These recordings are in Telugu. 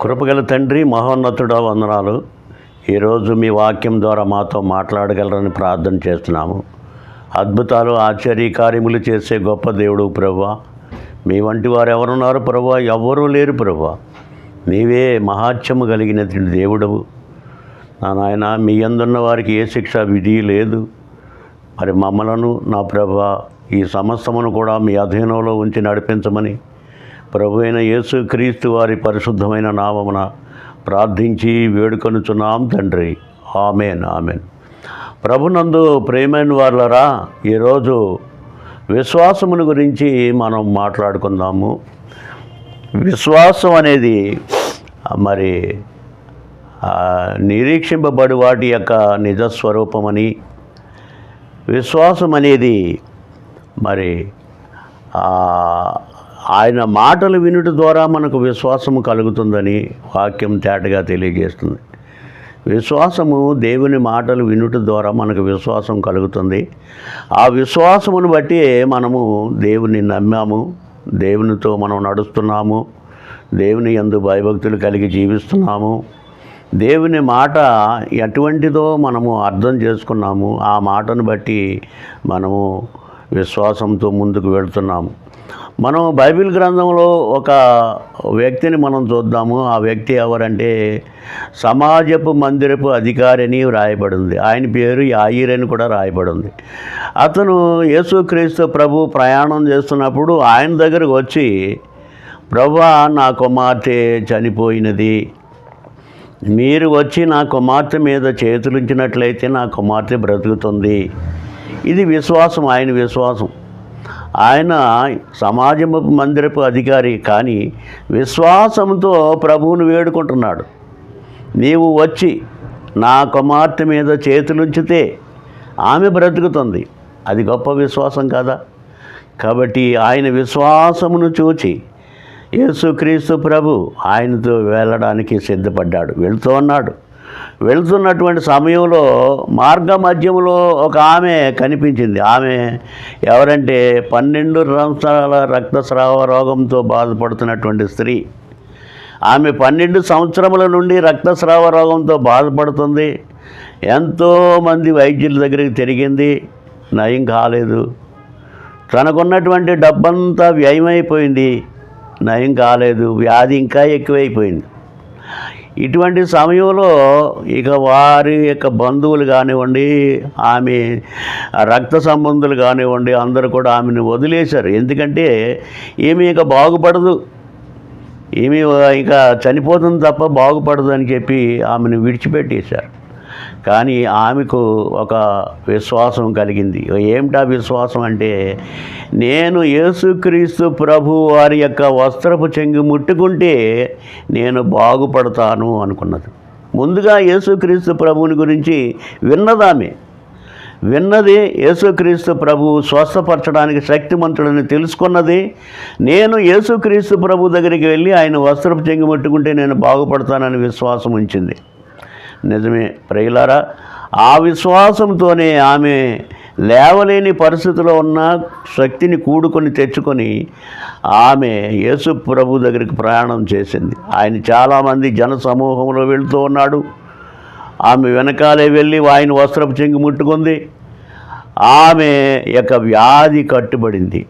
కృపగల తండ్రి మహోన్నతుడ వందనాలు. ఈరోజు మీ వాక్యం ద్వారా మాతో మాట్లాడగలరని ప్రార్థన చేస్తున్నాము. అద్భుతాలు ఆశ్చర్యకార్యములు చేసే గొప్ప దేవుడు ప్రభా. మీ వంటి వారు ఎవరున్నారు ప్రభా? ఎవ్వరూ లేరు ప్రభా. నీవే మహాత్యము కలిగిన దేవుడవు. నా నాయన మీ అందున్న వారికి ఏ శిక్ష విధి లేదు. మరి మమ్మలను నా ప్రభ ఈ సమస్తమును కూడా మీ అధీనంలో ఉంచి నడిపించమని ప్రభు అయిన యేసుక్రీస్తు వారి పరిశుద్ధమైన నామమున ప్రార్థించి వేడుకొనుచున్నాం తండ్రి. Amen amen. ప్రభునందు ప్రేమైన వాళ్ళరా ఈరోజు విశ్వాసమును గురించి మనం మాట్లాడుకుందాము. విశ్వాసం అనేది మరి నిరీక్షింపబడి వాటి యొక్క నిజస్వరూపమని విశ్వాసం అనేది మరి ఆయన మాటలు వినుట ద్వారా మనకు విశ్వాసము కలుగుతుందని వాక్యం తేటగా తెలియజేస్తుంది. విశ్వాసము దేవుని మాటలు వినుట ద్వారా మనకు విశ్వాసం కలుగుతుంది. ఆ విశ్వాసమును బట్టి మనము దేవుని నమ్మాము దేవునితో మనం నడుస్తున్నాము దేవుని యందు భయభక్తులు కలిగి జీవిస్తున్నాము. దేవుని మాట ఎటువంటిదో మనము అర్థం చేసుకున్నాము. ఆ మాటను బట్టి మనము విశ్వాసంతో ముందుకు వెళ్తున్నాము. మనం బైబిల్ గ్రంథంలో ఒక వ్యక్తిని మనం చూద్దాము. ఆ వ్యక్తి ఎవరంటే సమాజపు మందిరపు అధికారిని రాయబడింది ఆయన పేరు యాయిర్ అని కూడా రాయబడింది అతను యేసుక్రీస్తు ప్రభు ప్రయాణం చేస్తున్నప్పుడు ఆయన దగ్గరకు వచ్చి ప్రభా నా కుమార్తె చనిపోయినది. మీరు వచ్చి నా కుమార్తె మీద చేతులుంచినట్లయితే నా కుమార్తె బ్రతుకుతుంది. ఇది విశ్వాసం ఆయన విశ్వాసం. ఆయన సమాజము మందిరపు అధికారి కానీ విశ్వాసంతో ప్రభువును వేడుకుంటున్నాడు. నీవు వచ్చి నా కుమార్తె మీద చేతులుంచితే ఆమె బ్రతుకుతుంది. అది గొప్ప విశ్వాసం కదా? కాబట్టి ఆయన విశ్వాసమును చూచి యేసుక్రీస్తు ప్రభు ఆయనతో వెళ్ళడానికి సిద్ధపడ్డాడు. వెళుతూ ఉన్నాడు. వెళ్తున్నటువంటి సమయంలో మార్గ మధ్యంలో ఒక ఆమె కనిపించింది. ఆమె ఎవరంటే పన్నెండు సంవత్సరాల రక్తస్రావ రోగంతో బాధపడుతున్నటువంటి స్త్రీ. ఆమె పన్నెండు సంవత్సరముల నుండి రక్తస్రావ రోగంతో బాధపడుతుంది. ఎంతోమంది వైద్యుల దగ్గరికి తిరిగింది. నయం కాలేదు. తనకున్నటువంటి డబ్బంతా వ్యయమైపోయింది. నయం కాలేదు. వ్యాధి ఇంకా ఎక్కువైపోయింది. ఇటువంటి సమయంలో ఇక వారి యొక్క బంధువులు కానివ్వండి ఆమె రక్త సంబంధులు కానివ్వండి అందరూ కూడా ఆమెను వదిలేశారు. ఎందుకంటే ఈమె ఇక బాగుపడదు. ఏమీ ఇక చనిపోతుంది తప్ప బాగుపడదు అని చెప్పి ఆమెను విడిచిపెట్టేశారు. కానీ ఆమెకు ఒక విశ్వాసం కలిగింది. ఏమిటా విశ్వాసం అంటే నేను యేసుక్రీస్తు ప్రభు వారి యొక్క వస్త్రపు చెంగు ముట్టుకుంటే నేను బాగుపడతాను అనుకున్నది. ముందుగా యేసుక్రీస్తు ప్రభువుని గురించి విన్నదామే. విన్నది యేసుక్రీస్తు ప్రభు స్వస్థపరచడానికి శక్తిమంతుడని తెలుసుకున్నది. నేను యేసుక్రీస్తు ప్రభు దగ్గరికి వెళ్ళి ఆయన వస్త్రపు చెంగి ముట్టుకుంటే నేను బాగుపడతానని విశ్వాసం ఉంచింది. నిజమే. ప్రియులారా ఆ విశ్వాసంతోనే ఆమె లేవలేని పరిస్థితిలో ఉన్న శక్తిని కూడుకొని తెచ్చుకొని ఆమె యేసు ప్రభు దగ్గరికి ప్రయాణం చేసింది. ఆయన చాలామంది జన సమూహంలో వెళుతూ ఉన్నాడు. ఆమె వెనకాలే వెళ్ళి ఆయన వస్త్రపు చెంగి ముట్టుకుంది. ఆమె యొక్క వ్యాధి కట్టుబడింది.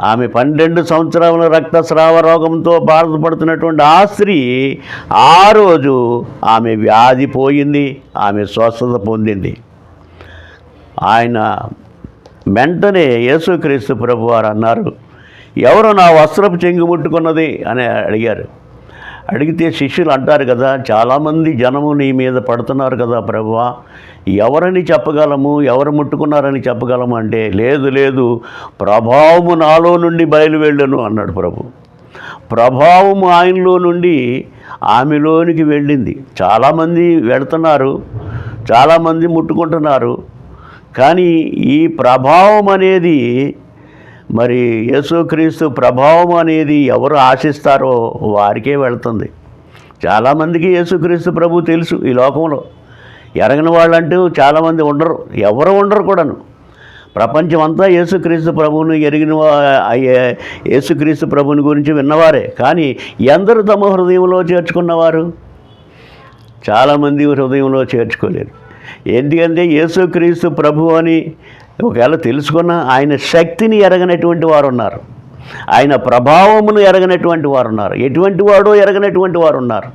ఆమె పన్నెండు సంవత్సరముల రక్తస్రావ రోగంతో బాధపడుతున్నటువంటి ఆ స్త్రీ ఆ రోజు ఆమె వ్యాధి పోయింది ఆమె స్వస్థత పొందింది. ఆయన వెంటనే యేసుక్రీస్తు ప్రభు వారు అన్నారు ఎవరు నా వస్త్రపు చెంగు ముట్టుకున్నది? అని అడిగారు. అడిగితే శిష్యులు అంటారు కదా చాలామంది జనము నీ మీద పడుతున్నారు కదా ప్రభువా ఎవరని చెప్పగలము? ఎవరు ముట్టుకున్నారని చెప్పగలము? అంటే లేదు లేదు. ప్రభావము నాలో నుండి బయలువెళ్ళను అన్నాడు ప్రభు. ప్రభావము ఆయనలో నుండి ఆమెలోనికి వెళ్ళింది. చాలామంది వెళుతున్నారు చాలామంది ముట్టుకుంటున్నారు. కానీ ఈ ప్రభావం అనేది మరి యేసుక్రీస్తు ప్రభావం అనేది ఎవరు ఆశిస్తారో వారికే వెళ్తుంది. చాలామందికి యేసుక్రీస్తు ప్రభు తెలుసు ఈ లోకంలో. ఎరగని వాళ్ళంటూ చాలామంది ఉండరు. ఎవరు ఉండరు కూడాను. ప్రపంచం అంతా యేసుక్రీస్తు ప్రభువును ఎరిగిన అయ్యే- యేసుక్రీస్తు ప్రభుని గురించి విన్నవారే. కానీ ఎందరు తమ హృదయంలో చేర్చుకున్నవారు? చాలామంది హృదయంలో చేర్చుకోలేరు. ఎందుకంటే యేసుక్రీస్తు ప్రభు అని ఒకవేళ తెలుసుకున్న ఆయన శక్తిని ఎరగనటువంటి వారు ఉన్నారు ఆయన ప్రభావమును ఎరగనటువంటి వారు ఉన్నారు ఎటువంటి వాడో ఎరగనటువంటి వారు ఉన్నారు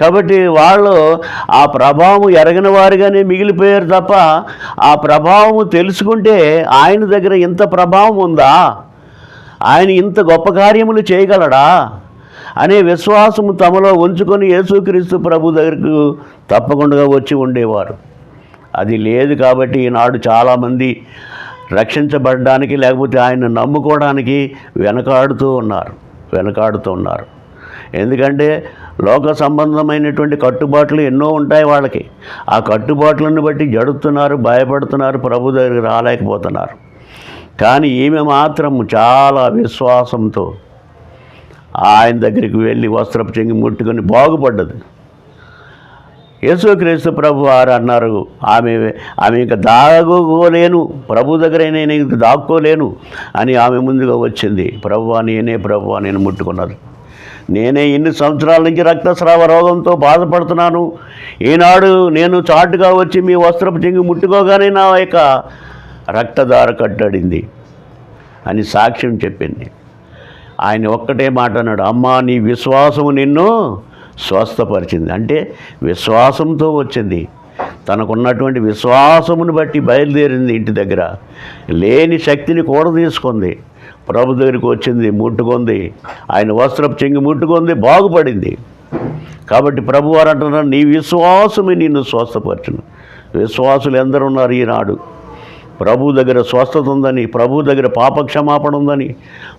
కాబట్టి వాళ్ళు ఆ ప్రభావం ఎరగని వారుగానే మిగిలిపోయారు తప్ప ఆ ప్రభావము తెలుసుకుంటే ఆయన దగ్గర ఇంత ప్రభావం ఉందా? ఆయన ఇంత గొప్ప కార్యములు చేయగలడా? అనే విశ్వాసము తమలో ఉంచుకొని యేసుక్రీస్తు ప్రభు దగ్గరకు తప్పకుండా వచ్చి ఉండేవారు. అది లేదు కాబట్టి ఈనాడు చాలామంది రక్షించబడడానికి లేకపోతే ఆయన నమ్ముకోవడానికి వెనకాడుతూ ఉన్నారు వెనకాడుతూ ఉన్నారు. ఎందుకంటే లోక సంబంధమైనటువంటి కట్టుబాట్లు ఎన్నో ఉంటాయి వాళ్ళకి. ఆ కట్టుబాట్లను బట్టి జడుతున్నారు భయపడుతున్నారు ప్రభు దగ్గరికి రాలేకపోతున్నారు. కానీ ఈమె మాత్రం చాలా విశ్వాసంతో ఆయన దగ్గరికి వెళ్ళి వస్త్రపు చెంగి ముట్టుకొని బాగుపడ్డది. యేసుక్రీస్తు ప్రభు వారు అన్నారు ఆమె ఆమె ఇంకా దాగుకోలేను ప్రభు దగ్గర నేను ఇంక దాక్కోలేను అని ఆమె ముందుగా వచ్చింది. ప్రభు నేనే ప్రభు నేను ముట్టుకున్నారు నేనే ఇన్ని సంవత్సరాల నుంచి రక్తస్రావ రోగంతో బాధపడుతున్నాను. ఈనాడు నేను చాటుగా వచ్చి మీ వస్త్రపు చెంగి ముట్టుకోగానే నా యొక్క రక్తధార కట్టడింది అని సాక్ష్యం చెప్పింది. ఆయన ఒక్కటే మాట అన్నాడు అమ్మా నీ విశ్వాసము నిన్ను స్వస్థపరిచింది. అంటే విశ్వాసంతో వచ్చింది. తనకున్నటువంటి విశ్వాసమును బట్టి బయలుదేరింది ఇంటి దగ్గర. లేని శక్తిని కూడా తీసుకుంది. ప్రభు దగ్గరికి వచ్చింది ముట్టుకుంది. ఆయన వస్త్రపు చెంగి ముట్టుకుంది బాగుపడింది. కాబట్టి ప్రభు వారు అంటున్నారు నీ విశ్వాసమే నిన్ను స్వస్థపరచును. విశ్వాసులు ఎందరు ఉన్నారు ఈనాడు. ప్రభు దగ్గర స్వస్థత ఉందని ప్రభు దగ్గర పాపక్షమాపణ ఉందని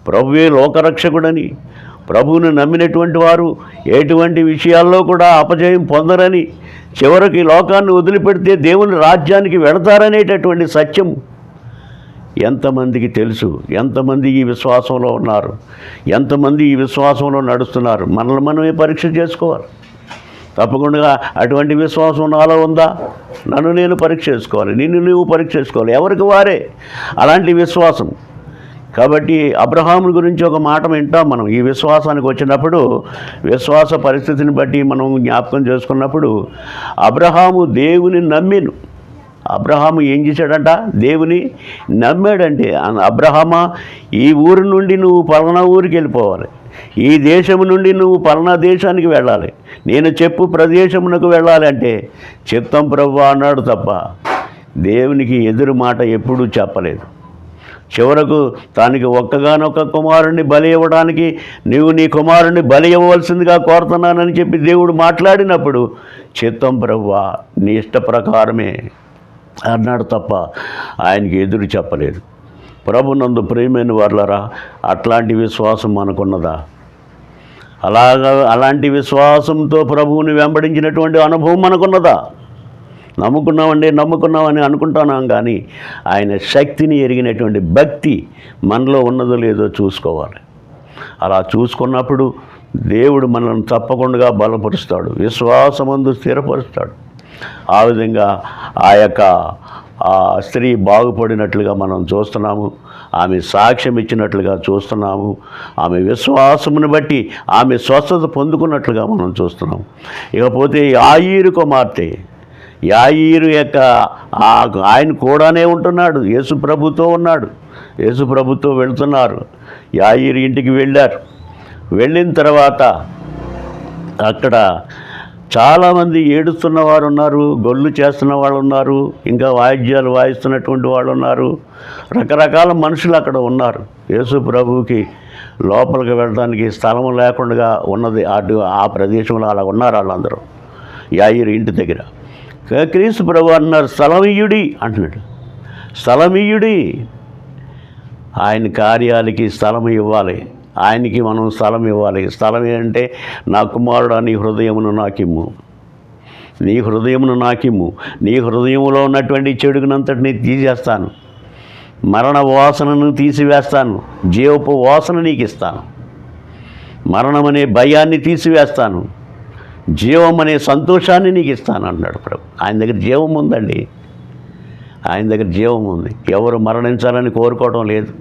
ప్రభువే లోకరక్షకుడని ప్రభువును నమ్మినటువంటి వారు ఎటువంటి విషయాల్లో కూడా అపజయం పొందరని చివరికి లోకాన్ని వదిలిపెడితే దేవుని రాజ్యానికి వెళతారనేటటువంటి సత్యం ఎంతమందికి తెలుసు? ఎంతమంది ఈ విశ్వాసంలో ఉన్నారు? ఎంతమంది ఈ విశ్వాసంలో నడుస్తున్నారు? మనల్ని మనమే పరీక్ష చేసుకోవాలి. తప్పకుండా అటువంటి విశ్వాసం నాలో ఉందా? నన్ను నేను పరీక్ష చేసుకోవాలి. నిన్ను నువ్వు పరీక్ష చేసుకోవాలి. ఎవరికి వారే? అలాంటి విశ్వాసం. కాబట్టి అబ్రహాము గురించి ఒక మాట వింటాం మనం. ఈ విశ్వాసానికి వచ్చినప్పుడు విశ్వాస పరిస్థితిని బట్టి మనం జ్ఞాపకం చేసుకున్నప్పుడు అబ్రహాము దేవుని నమ్మిను. అబ్రహాము ఏం చేశాడంట? దేవుని నమ్మాడంటే అబ్రహమా ఈ ఊరు నుండి నువ్వు పలానా ఊరికి వెళ్ళిపోవాలి. ఈ దేశం నుండి నువ్వు పలానా దేశానికి వెళ్ళాలి. నేను చెప్పు ప్రదేశమునకు వెళ్ళాలి అంటే చిత్తం ప్రభు అన్నాడు తప్ప దేవునికి ఎదురు మాట ఎప్పుడూ చెప్పలేదు. చివరకు తానికి ఒక్కగానొక్క కుమారుణ్ణి బలి ఇవ్వడానికి నీవు నీ కుమారుణ్ణి బలి ఇవ్వవలసిందిగా కోరుతున్నానని చెప్పి దేవుడు మాట్లాడినప్పుడు చిత్తం ప్రభువా నీ ఇష్ట ప్రకారమే అన్నాడు తప్ప ఆయనకి ఎదురు చెప్పలేదు. ప్రభునందు ప్రియమైన వర్లరా అట్లాంటి విశ్వాసం మనకున్నదా? అలాగా అలాంటి విశ్వాసంతో ప్రభువుని వెంబడించినటువంటి అనుభవం మనకున్నదా? నమ్ముకున్నామండి నమ్ముకున్నామని అనుకుంటున్నాం కానీ ఆయన శక్తిని ఎరిగినటువంటి భక్తి మనలో ఉన్నదో లేదో చూసుకోవాలి. అలా చూసుకున్నప్పుడు దేవుడు మనల్ని తప్పకుండా బలపరుస్తాడు విశ్వాసమందు స్థిరపరుస్తాడు. ఆ విధంగా ఆ యొక్క ఆ స్త్రీ బాగుపడినట్లుగా మనం చూస్తున్నాము ఆమె సాక్ష్యం ఇచ్చినట్లుగా చూస్తున్నాము ఆమె విశ్వాసమును బట్టి ఆమె స్వస్థత పొందుకున్నట్లుగా మనం చూస్తున్నాము. ఇకపోతే ఆయిరు కుమార్తె యాయిరు యొక్క ఆయన కూడానే ఉంటున్నాడు. యేసు ప్రభుతో ఉన్నాడు. యేసు ప్రభుతో వెళుతున్నారు. యాయిరు ఇంటికి వెళ్ళారు. వెళ్ళిన తర్వాత అక్కడ చాలామంది ఏడుస్తున్న వారు ఉన్నారు గొల్లు చేస్తున్న వాళ్ళు ఉన్నారు ఇంకా వాయిద్యాలు వాయిస్తున్నటువంటి వాళ్ళు ఉన్నారు. రకరకాల మనుషులు అక్కడ ఉన్నారు. యేసు ప్రభువుకి లోపలికి వెళ్ళడానికి స్థలం లేకుండా ఉన్నది. అటు ఆ ప్రదేశంలో అలా ఉన్నారు వాళ్ళందరూ. యాయిరు ఇంటి దగ్గర. క్రీస్తు ప్రభు అన్నారు స్థలమియుడి అంటున్నాడు. స్థలమీయుడి ఆయన కార్యాలకి స్థలం ఇవ్వాలి. ఆయనకి మనం స్థలం ఇవ్వాలి. స్థలం ఏంటంటే నా కుమారుడు నీ హృదయమును నాకిమ్ము. నీ హృదయమును నాకిమ్ము. నీ హృదయంలో ఉన్నటువంటి చెడుగునంతటిని తీసేస్తాను. మరణ వాసనను తీసివేస్తాను. జీవపు వాసన నీకు ఇస్తాను మరణం అనే భయాన్ని తీసివేస్తాను. జీవం అనే సంతోషాన్ని నీకు ఇస్తాను అన్నాడు ప్రభు. ఆయన దగ్గర జీవం ఉందండి. ఆయన దగ్గర జీవం ఉంది. ఎవరు మరణించాలని కోరుకోవడం లేదు.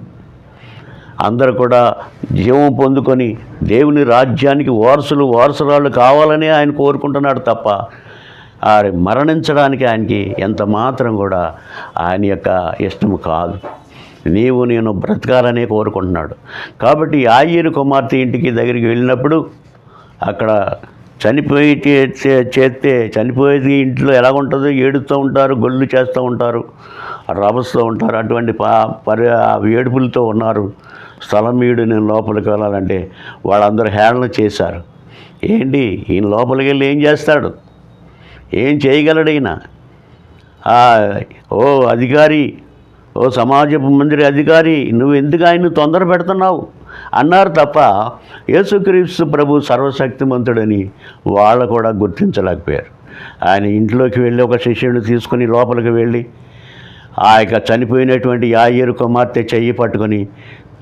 అందరూ కూడా జీవం పొందుకొని దేవుని రాజ్యానికి వారసులు వారసురాళ్ళు కావాలని ఆయన కోరుకుంటున్నాడు తప్ప ఆ మరణించడానికి ఆయనకి ఎంత మాత్రం కూడా ఆయన యొక్క ఇష్టము కాదు. నీవు నేను బ్రతకాలనే కోరుకుంటున్నాడు. కాబట్టి ఆయన కుమార్తె ఇంటికి దగ్గరికి వెళ్ళినప్పుడు అక్కడ చనిపోయి చే- చేస్తే చనిపోయేది ఇంట్లో ఎలా ఉంటుందో ఏడుస్తూ ఉంటారు గొల్లు చేస్తూ ఉంటారు రభస్తూ ఉంటారు. అటువంటి పరి ఏడుపులతో ఉన్నారు. స్థలం వీడు నేను లోపలికి వెళ్ళాలంటే వాళ్ళందరూ హేళన చేశారు. ఏంటి? ఈయన లోపలికి వెళ్ళి ఏం చేస్తాడు? ఏం చేయగలడు ఈయన? ఓ అధికారి ఓ సమాజపు మందిరి అధికారి నువ్వు ఎందుకు ఆయన తొందర పెడుతున్నావు? అన్నారు తప్ప యేసుక్రీస్తు ప్రభు సర్వశక్తిమంతుడని వాళ్ళు కూడా గుర్తించలేకపోయారు. ఆయన ఇంట్లోకి వెళ్ళి ఒక శిష్యుడిని తీసుకుని లోపలికి వెళ్ళి ఆ యొక్క చనిపోయినటువంటి యాయేరు కుమార్తె చెయ్యి పట్టుకొని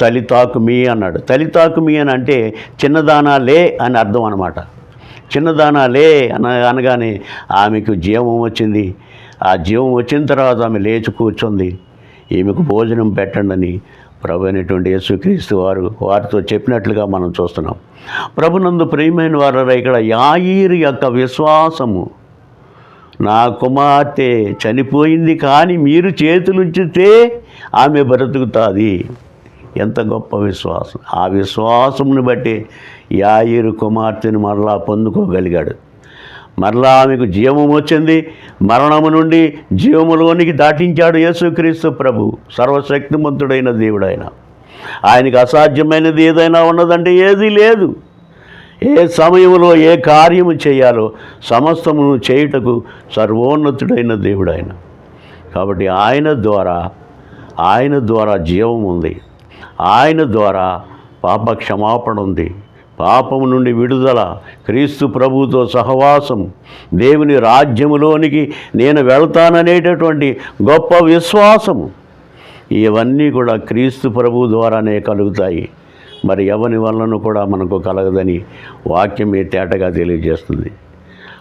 తలితాకు మీ అన్నాడు. తలితాకు మీ అని అంటే చిన్నదానా లే అని అర్థం అనమాట చిన్నదానా లే అన అనగానే ఆమెకు జీవం వచ్చింది. ఆ జీవం వచ్చిన తర్వాత ఆమె లేచి కూర్చుంది. ఈమెకు భోజనం పెట్టండి అని ప్రభు అయినటువంటి యేసుక్రీస్తు వారు వారితో చెప్పినట్లుగా మనం చూస్తున్నాం. ప్రభునందు ప్రియమైన వారు ఇక్కడ యాయిరు యొక్క విశ్వాసము నా కుమార్తె చనిపోయింది కానీ మీరు చేతులుంచితే ఆమె బ్రతుకుతుంది. ఎంత గొప్ప విశ్వాసం. ఆ విశ్వాసమును బట్టి యాయిరు కుమార్తెను మరలా పొందుకోగలిగాడు. మరలా ఆమెకు జీవము వచ్చింది. మరణము నుండి జీవములోనికి దాటించాడు యేసుక్రీస్తు ప్రభు. సర్వశక్తిమంతుడైన దేవుడైన. ఆయనకి అసాధ్యమైనది ఏదైనా ఉన్నదంటే ఏదీ లేదు. ఏ సమయంలో ఏ కార్యము చేయాలో సమస్తమును చేయుటకు సర్వోన్నతుడైన దేవుడైన. కాబట్టి ఆయన ద్వారా ఆయన ద్వారా జీవం ఉంది. ఆయన ద్వారా పాప క్షమాపణ ఉంది. పాపము నుండి విడుదల క్రీస్తు ప్రభుతో సహవాసం దేవుని రాజ్యములోనికి నేను వెళ్తాననేటటువంటి గొప్ప విశ్వాసము. ఇవన్నీ కూడా క్రీస్తు ప్రభు ద్వారానే కలుగుతాయి. మరి ఎవని వలన కూడా మనకు కలగదని వాక్యం ఏ తేటగా తెలియజేస్తుంది.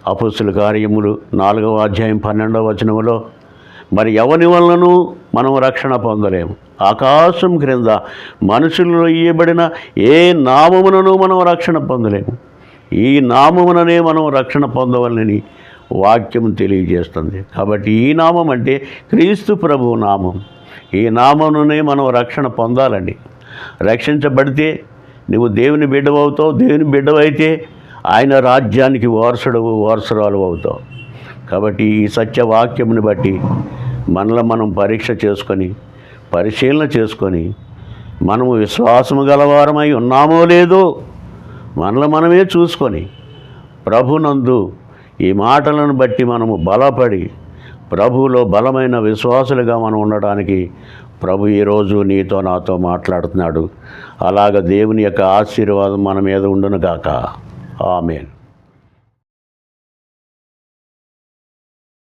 అపుస్తుల కార్యములు నాలుగవ అధ్యాయం పన్నెండవ వచనములో మరి ఎవని వలనను మనం రక్షణ పొందలేము? ఆకాశం క్రింద మనుషులలో ఇయ్యబడిన ఏ నామమునను మనం రక్షణ పొందలేము. ఈ నామముననే మనం రక్షణ పొందవలని వాక్యం తెలియజేస్తుంది. కాబట్టి ఈ నామం అంటే క్రీస్తు ప్రభువు నామం. ఈ నామమునే మనం రక్షణ పొందాలండి. రక్షించబడితే నువ్వు దేవుని బిడ్డవవుతావు దేవుని బిడ్డవైతే ఆయన రాజ్యానికి వారసుడవు వారసురాలు అవుతావు. కాబట్టి ఈ సత్యవాక్యముని బట్టి మనలో మనం పరీక్ష చేసుకొని పరిశీలన చేసుకొని మనము విశ్వాసము గలవారమై ఉన్నామో లేదో మనలో మనమే చూసుకొని ప్రభునందు ఈ మాటలను బట్టి మనము బలపడి ప్రభువులో బలమైన విశ్వాసులుగా మనం ఉండడానికి ప్రభు ఈరోజు నీతో నాతో మాట్లాడుతున్నాడు. అలాగ దేవుని యొక్క ఆశీర్వాదం మన మీద ఉండును గాక. ఆమెన్.